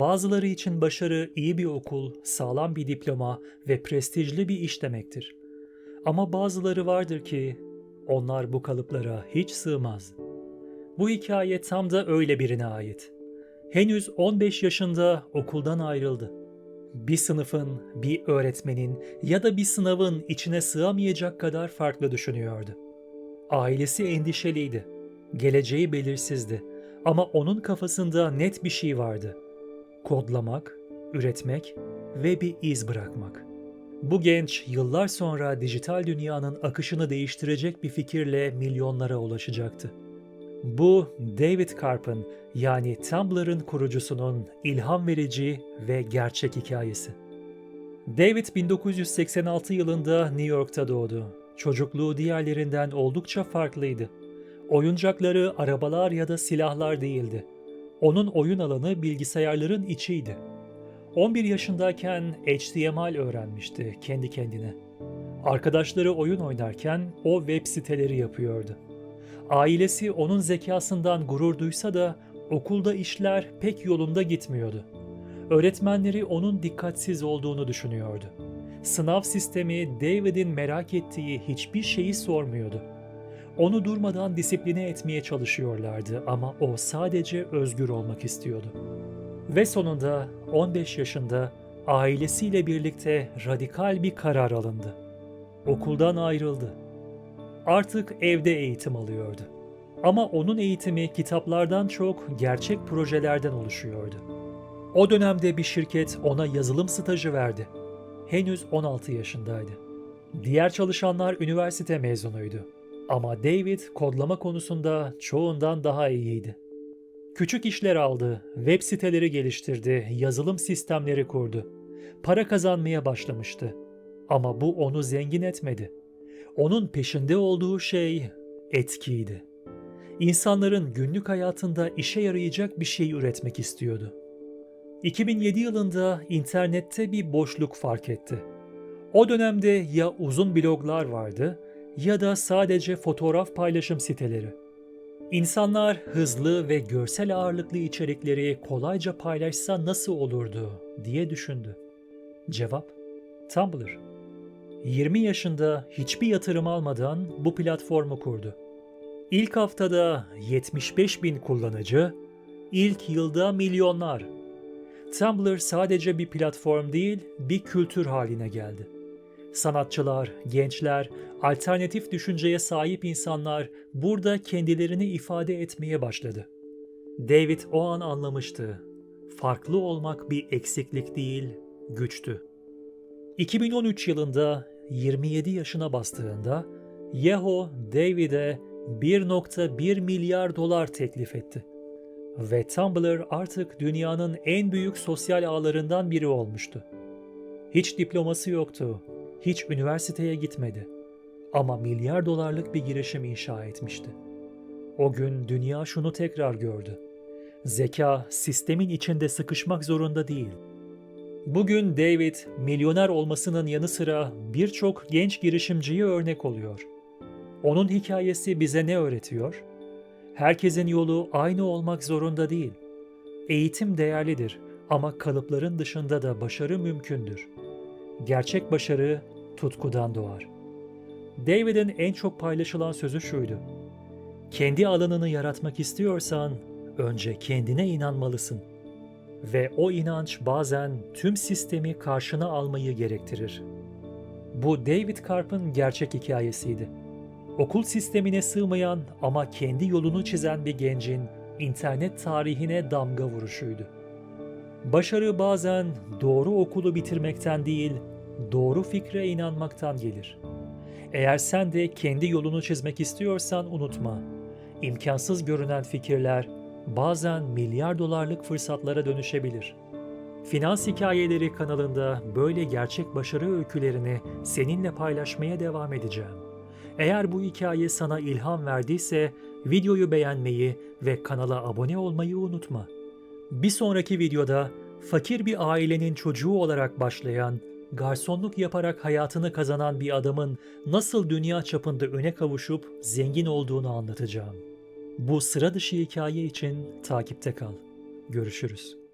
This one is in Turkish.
Bazıları için başarı iyi bir okul, sağlam bir diploma ve prestijli bir iş demektir. Ama bazıları vardır ki onlar bu kalıplara hiç sığmaz. Bu hikaye tam da öyle birine ait. Henüz 15 yaşında okuldan ayrıldı. Bir sınıfın, bir öğretmenin ya da bir sınavın içine sığamayacak kadar farklı düşünüyordu. Ailesi endişeliydi. Geleceği belirsizdi. Ama onun kafasında net bir şey vardı. Kodlamak, üretmek ve bir iz bırakmak. Bu genç yıllar sonra dijital dünyanın akışını değiştirecek bir fikirle milyonlara ulaşacaktı. Bu David Karp'ın yani Tumblr'ın kurucusunun ilham verici ve gerçek hikayesi. David 1986 yılında New York'ta doğdu. Çocukluğu diğerlerinden oldukça farklıydı. Oyuncakları arabalar ya da silahlar değildi. Onun oyun alanı bilgisayarların içiydi. 11 yaşındayken HTML öğrenmişti kendi kendine. Arkadaşları oyun oynarken o web siteleri yapıyordu. Ailesi onun zekasından gurur duysa da okulda işler pek yolunda gitmiyordu. Öğretmenleri onun dikkatsiz olduğunu düşünüyordu. Sınav sistemi David'in merak ettiği hiçbir şeyi sormuyordu. Onu durmadan disipline etmeye çalışıyorlardı ama o sadece özgür olmak istiyordu. Ve sonunda 15 yaşında ailesiyle birlikte radikal bir karar alındı. Okuldan ayrıldı. Artık evde eğitim alıyordu. Ama onun eğitimi kitaplardan çok gerçek projelerden oluşuyordu. O dönemde bir şirket ona yazılım stajı verdi. Henüz 16 yaşındaydı. Diğer çalışanlar üniversite mezunuydu. Ama David kodlama konusunda çoğundan daha iyiydi. Küçük işler aldı, web siteleri geliştirdi, yazılım sistemleri kurdu. Para kazanmaya başlamıştı. Ama bu onu zengin etmedi. Onun peşinde olduğu şey etkiydi. İnsanların günlük hayatında işe yarayacak bir şey üretmek istiyordu. 2007 yılında internette bir boşluk fark etti. O dönemde ya uzun bloglar vardı ya da sadece fotoğraf paylaşım siteleri. İnsanlar hızlı ve görsel ağırlıklı içerikleri kolayca paylaşsa nasıl olurdu diye düşündü. Cevap Tumblr. 20 yaşında hiçbir yatırım almadan bu platformu kurdu. İlk haftada 75 bin kullanıcı, ilk yılda milyonlar. Tumblr sadece bir platform değil, bir kültür haline geldi. Sanatçılar, gençler, alternatif düşünceye sahip insanlar burada kendilerini ifade etmeye başladı. David o an anlamıştı. Farklı olmak bir eksiklik değil, güçtü. 2013 yılında 27 yaşına bastığında Yahoo David'e 1.1 milyar dolar teklif etti. Ve Tumblr artık dünyanın en büyük sosyal ağlarından biri olmuştu. Hiç diploması yoktu, hiç üniversiteye gitmedi. Ama milyar dolarlık bir girişim inşa etmişti. O gün dünya şunu tekrar gördü. Zeka sistemin içinde sıkışmak zorunda değil. Bugün David milyoner olmasının yanı sıra birçok genç girişimciye örnek oluyor. Onun hikayesi bize ne öğretiyor? Herkesin yolu aynı olmak zorunda değil. Eğitim değerlidir ama kalıpların dışında da başarı mümkündür. Gerçek başarı tutkudan doğar. David'in en çok paylaşılan sözü şuydu. Kendi alanını yaratmak istiyorsan önce kendine inanmalısın. Ve o inanç bazen tüm sistemi karşına almayı gerektirir. Bu David Karp'ın gerçek hikayesiydi. Okul sistemine sığmayan ama kendi yolunu çizen bir gencin internet tarihine damga vuruşuydu. Başarı bazen doğru okulu bitirmekten değil, doğru fikre inanmaktan gelir. Eğer sen de kendi yolunu çizmek istiyorsan unutma. İmkansız görünen fikirler bazen milyar dolarlık fırsatlara dönüşebilir. Finans Hikayeleri kanalında böyle gerçek başarı öykülerini seninle paylaşmaya devam edeceğim. Eğer bu hikaye sana ilham verdiyse videoyu beğenmeyi ve kanala abone olmayı unutma. Bir sonraki videoda fakir bir ailenin çocuğu olarak başlayan, garsonluk yaparak hayatını kazanan bir adamın nasıl dünya çapında öne kavuşup zengin olduğunu anlatacağım. Bu sıra dışı hikaye için takipte kal. Görüşürüz.